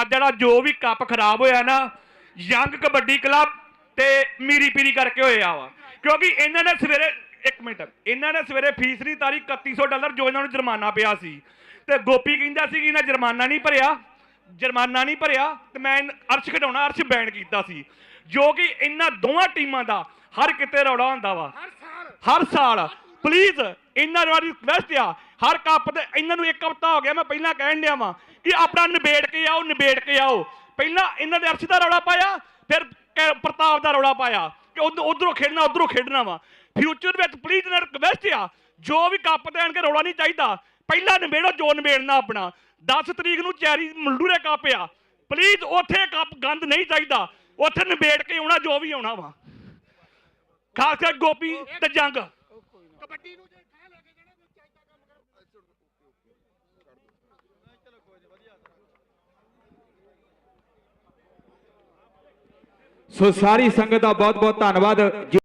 ਅੱਜ ਜਿਹੜਾ ਜੋ ਵੀ ਕੱਪ ਖਰਾਬ ਹੋਇਆ ਨਾ ਯੰਗ ਕਬੱਡੀ ਕਲੱਬ ਤੇ ਮੀਰੀ ਪੀਰੀ ਕਰਕੇ ਹੋਇਆ ਵਾ। ਕਿਉਂਕਿ ਇਹਨਾਂ ਨੇ ਸਵੇਰੇ ਇੱਕ ਮਿੰਟ ਇਹਨਾਂ ਨੇ ਸਵੇਰੇ ਫੀਸ ਨਹੀਂ ਤਾਰੀ 3100 ਡਾਲਰ ਜੋ ਇਹਨਾਂ ਨੂੰ ਜੁਰਮਾਨਾ ਪਿਆ ਸੀ। ਤੇ ਗੋਪੀ ਕਹਿੰਦਾ ਸੀ ਕਿ ਇਹਨਾਂ ਜੁਰਮਾਨਾ ਨਹੀਂ ਭਰਿਆ ਜੁਰਮਾਨਾ ਨਹੀਂ ਭਰਿਆ ਤੇ ਮੈਂ ਅਰਸ਼ ਘਟਾਉਣਾ ਅਰਸ਼ ਬੈਨ ਕੀਤਾ ਸੀ। ਜੋ ਕਿ ਇਹਨਾਂ ਦੋਵਾਂ ਟੀਮਾਂ ਦਾ ਹਰ ਕਿਤੇ ਰੌਲਾ ਹੁੰਦਾ ਵਾ। ਹਰ ਸਾਲ। ਪਲੀਜ਼ ਇਹਨਾਂ ਨੂੰ ਰਿਕਵੈਸਟ ਆ ਹਰ ਕੱਪ ਤੇ ਇਹਨਾਂ ਨੂੰ ਇੱਕ ਹਫਤਾ ਹੋ ਗਿਆ ਮੈਂ ਪਹਿਲਾਂ ਕਹਿਣ ਡਿਆ ਵਾਂ। ਕਿ ਆਪਣਾ ਨਿਬੇੜ ਕੇ ਆਓ, ਨਿਬੇੜ ਕੇ ਆਓ। ਪਹਿਲਾਂ ਇਹਨਾਂ ਦੇ ਅਰਸ਼ ਦਾ ਰੌਲਾ ਪਾਇਆ, ਫਿਰ ਪ੍ਰਤਾਪ ਦਾ ਰੌਲਾ ਪਾਇਆ ਕਿ ਉਧਰੋਂ ਖੇਡਣਾ ਉਧਰੋਂ ਖੇਡਣਾ ਵਾ। ਫਿਊਚਰ ਵਿੱਚ ਪਲੀਜ਼ ਇਹਨਾਂ ਰਿਕਵੈਸਟ ਆ, ਜੋ ਵੀ ਕੱਪ ਤੇ ਕੇ ਰੌਲਾ ਨਹੀਂ ਚਾਹੀਦਾ। ਪਹਿਲਾਂ ਨਿਬੇੜੋ, ਜੋ ਨਿਬੇੜਨਾ ਆਪਣਾ। 10 ਤਰੀਕ ਨੂੰ ਚੈਰੀ ਮਲਡੂਰੇ ਕੱਪ ਆ। ਪਲੀਜ਼ ਉੱਥੇ ਕੱਪ ਗੰਦ ਨਹੀਂ ਚਾਹੀਦਾ। ਉੱਥੇ ਨਿਬੇੜ ਕੇ ਆਉਣਾ, ਜੋ ਵੀ ਆਉਣਾ ਵਾ। ਖਾਸ ਕਰ ਗੋਪੀ ਤੇ ਜੰਗ। ਕਬੱਡੀ ਨੂੰ ਜੇ ਠਾਹ ਲੈ ਕੇ ਜਾਣਾ ਕੋਈ ਚਾਹੀਦਾ ਕੰਮ ਕਰ ਸੋ ਸਾਰੀ ਸੰਗਤ ਦਾ ਬਹੁਤ ਬਹੁਤ ਧੰਨਵਾਦ।